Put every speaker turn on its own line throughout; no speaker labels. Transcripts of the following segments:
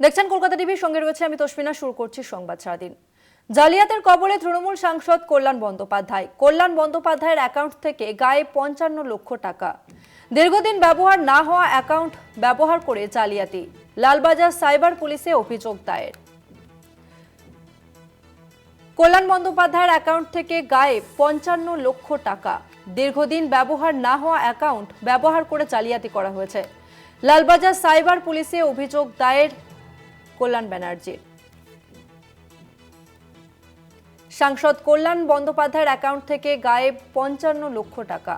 দেখছেন কলকাতা টিভির সঙ্গে রয়েছে আমি তসমিনা, শুরু করছি সংবাদ সারাদিন। জালিয়াতের কবলে তৃণমূল সাংসদ কল্যাণ বন্দ্যোপাধ্যায়। কল্যাণ বন্দ্যোপাধ্যায়ের অ্যাকাউন্ট থেকে গায়ে পঞ্চান্ন লক্ষ টাকা। দীর্ঘদিন ব্যবহার না হওয়া অ্যাকাউন্ট ব্যবহার করে জালিয়াতি। লালবাজার সাইবার পুলিশে অভিযোগ দায়ের। কল্যাণ বন্দ্যোপাধ্যায়ের অ্যাকাউন্ট থেকে গায়ে পঞ্চান্ন লক্ষ টাকা। দীর্ঘদিন ব্যবহার না হওয়া অ্যাকাউন্ট ব্যবহার করে জালিয়াতি করা হয়েছে। লালবাজার সাইবার পুলিশে অভিযোগ দায়ের কল্যাণ ব্যানার্জির সাংসদ কল্যাণ বন্দ্যোপাধ্যায়ের অ্যাকাউন্ট থেকে গায়েব পঞ্চান্ন লক্ষ টাকা।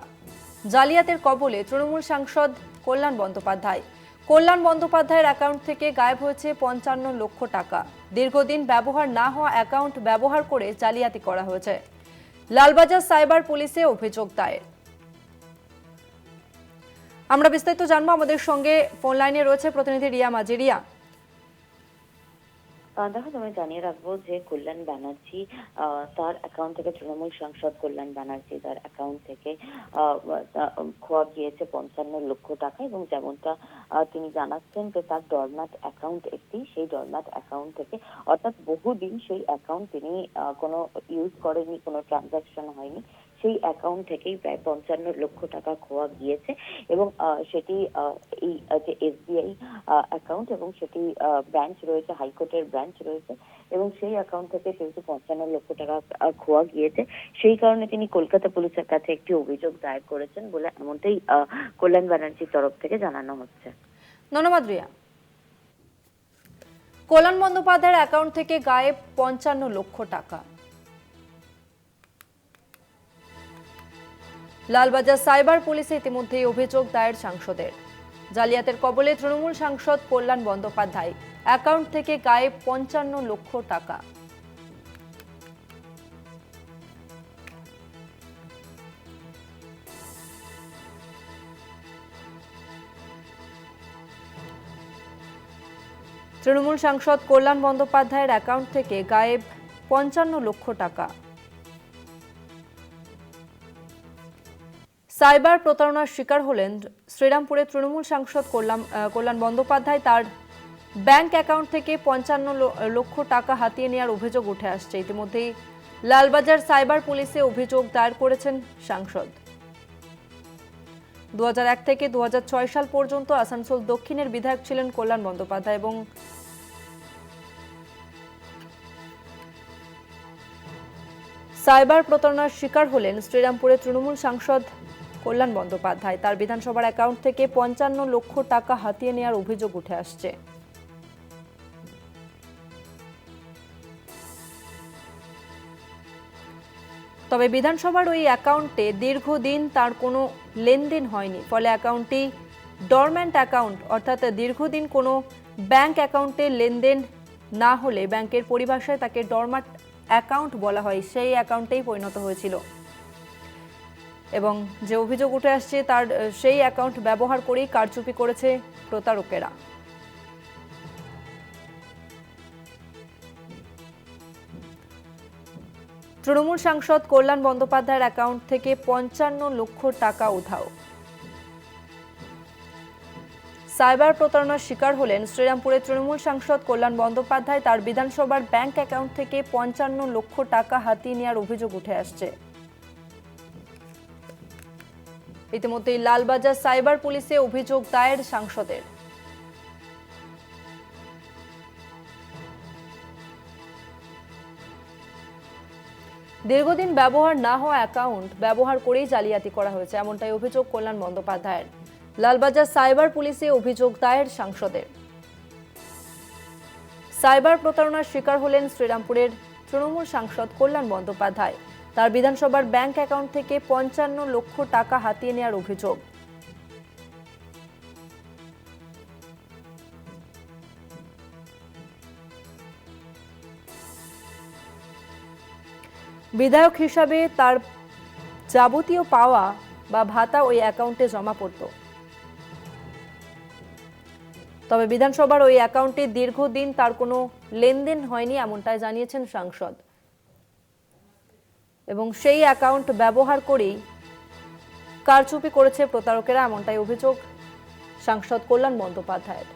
জালিয়াতের কবলে তৃণমূল সাংসদ কল্যাণ বন্দ্যোপাধ্যায়। কল্যাণ বন্দ্যোপাধ্যায়ের অ্যাকাউন্ট থেকে গায়েব হয়েছে পঞ্চান্ন লক্ষ টাকা। দীর্ঘদিন ব্যবহার না হওয়া অ্যাকাউন্ট ব্যবহার করে জালিয়াতি করা হয়েছে। লালবাজার সাইবার পুলিশে অভিযোগ দায়ের। আমরা বিস্তারিত জানব আমাদের সঙ্গে। ফোন লাইনে রয়েছে প্রতিনিধি রিয়া মাঝি। রিয়া
আহ দেখো তুমি জানিয়ে রাখব যে কল্যাণ ব্যানার্জি তার অ্যাকাউন্ট থেকে তৃণমূল সাংসদ কল্যাণ ব্যানার্জি, তার অ্যাকাউন্ট থেকে খোয়া গিয়েছে পঞ্চান্ন লক্ষ টাকা এবং যেমনটা তিনি জানাচ্ছেন যে তার ডরম্যাট অ্যাকাউন্ট একটি, সেই ডরম্যাট অ্যাকাউন্ট থেকে, অর্থাৎ বহুদিন সেই অ্যাকাউন্ট তিনি কোনো ইউজ করেনি, কোনো ট্রানজাকশন হয়নি। সেই অ্যাকাউন্ট থেকেই প্রায় পঞ্চান্ন লক্ষ টাকা খোয়া গিয়েছে এবং সেটি এই যে এসবিআই অ্যাকাউন্ট এবং সেটি ব্রাঞ্চ রয়েছে হাইকোর্টের ব্রাঞ্চ রয়েছে এবং সেই অ্যাকাউন্ট থেকে যেহেতু পঞ্চান্ন লক্ষ টাকা খোয়া গিয়েছে। সেই কারণে তিনি কলকাতা পুলিশের কাছে একটি অভিযোগ দায়ের করেছেন বলে এমনটাই কল্যাণ ব্যানার্জির তরফ থেকে জানানো হচ্ছে।
ধন্যবাদ রিয়া। কল্যাণ বন্দ্যোপাধ্যায়ের অ্যাকাউন্ট থেকে গায়েব পঞ্চান্ন লক্ষ টাকা। লালবাজার সাইবার পুলিশে ইতিমধ্যেই অভিযোগ দায়ের সাংসদের। জালিয়াতের কবলে তৃণমূল সাংসদ কল্যাণ বন্দ্যোপাধ্যায়। অ্যাকাউন্ট থেকে গায়েব পঞ্চান্ন লক্ষ টাকা। তৃণমূল সাংসদ কল্যাণ বন্দ্যোপাধ্যায়ের অ্যাকাউন্ট থেকে গায়েব পঞ্চান্ন লক্ষ টাকা। সাইবার প্রতারণার শিকার হলেন শ্রীরামপুরে তৃণমূল সাংসদ কল্যাণ কল্যাণ বন্দ্যোপাধ্যায়। তার ব্যাংক অ্যাকাউন্ট থেকে পঞ্চান্ন লক্ষ টাকা হাতিয়ে নেওয়ার অভিযোগ উঠে আসছে। ইতিমধ্যেই লালবাজার সাইবার পুলিশে অভিযোগ দায়ের করেছেন সাংসদ। দুহাজার এক থেকে দুহাজার ছয় সাল পর্যন্ত আসানসোল দক্ষিণের বিধায়ক ছিলেন কল্যাণ বন্দ্যোপাধ্যায় এবং সাইবার প্রতারণার শিকার হলেন শ্রীরামপুরের তৃণমূল সাংসদ কল্যাণ বন্দ্যোপাধ্যায়। তার বিধানসভার অ্যাকাউন্ট থেকে পঞ্চান্ন লক্ষ টাকা হাতিয়ে নেওয়ার অভিযোগ উঠে আসছে। তবে বিধানসভার ওই অ্যাকাউন্টে দীর্ঘদিন তার কোনো লেনদেন হয়নি। ফলে অ্যাকাউন্টটি ডরম্যান্ট অ্যাকাউন্ট অর্থাৎ দীর্ঘদিন কোনো ব্যাংক অ্যাকাউন্টে লেনদেন না হলে ব্যাংকের পরিভাষায় তাকে ডরম্যান্ট অ্যাকাউন্ট বলা হয়। সেই অ্যাকাউন্টেই পরিণত হয়েছিল। এবং যে অভিযোগ উঠে আসছে তার সেই অ্যাকাউন্ট ব্যবহার করেই কারচুপি করেছে প্রতারকেরা। তৃণমূল সাংসদ কল্যাণ বন্দ্যোপাধ্যায়ের অ্যাকাউন্ট থেকে পঞ্চান্ন লক্ষ টাকা উধাও। সাইবার প্রতারণার শিকার হলেন শ্রীরামপুরের তৃণমূল সাংসদ কল্যাণ বন্দ্যোপাধ্যায়। তার বিধানসভার ব্যাংক অ্যাকাউন্ট থেকে পঞ্চান্ন লক্ষ টাকা হাতিয়ে নেওয়ার অভিযোগ উঠে আসছে। ইতিমধ্যেই লালবাজার সাইবার পুলিশে অভিযোগ দায়ের সাংসদের। দীর্ঘদিন ব্যবহার না হওয়া অ্যাকাউন্ট ব্যবহার করেই জালিয়াতি করা হয়েছে, এমনটাই অভিযোগ কল্যাণ বন্দ্যোপাধ্যায়ের। লালবাজার সাইবার পুলিশে অভিযোগ দায়ের সাংসদের। সাইবার প্রতারণার শিকার হলেন শ্রীরামপুরের তৃণমূল সাংসদ কল্যাণ বন্দ্যোপাধ্যায়। তার বিধানসভার ব্যাংক অ্যাকাউন্ট থেকে পঞ্চান্ন লক্ষ টাকা হাতিয়ে নেওয়ার অভিযোগ। বিধায়ক হিসাবে তার যাবতীয় পাওয়া বা ভাতা ওই অ্যাকাউন্টে জমা পড়ত। তবে বিধানসভার ওই অ্যাকাউন্টে দীর্ঘদিন তার কোনো লেনদেন হয়নি এমনটাই জানিয়েছেন সাংসদ। এবং সেই অ্যাকাউন্ট ব্যবহার করেই কারচুপি করেছে প্রতারকেরা এমনটাই অভিযোগ সাংসদ কল্যাণ বন্দ্যোপাধ্যায়ের।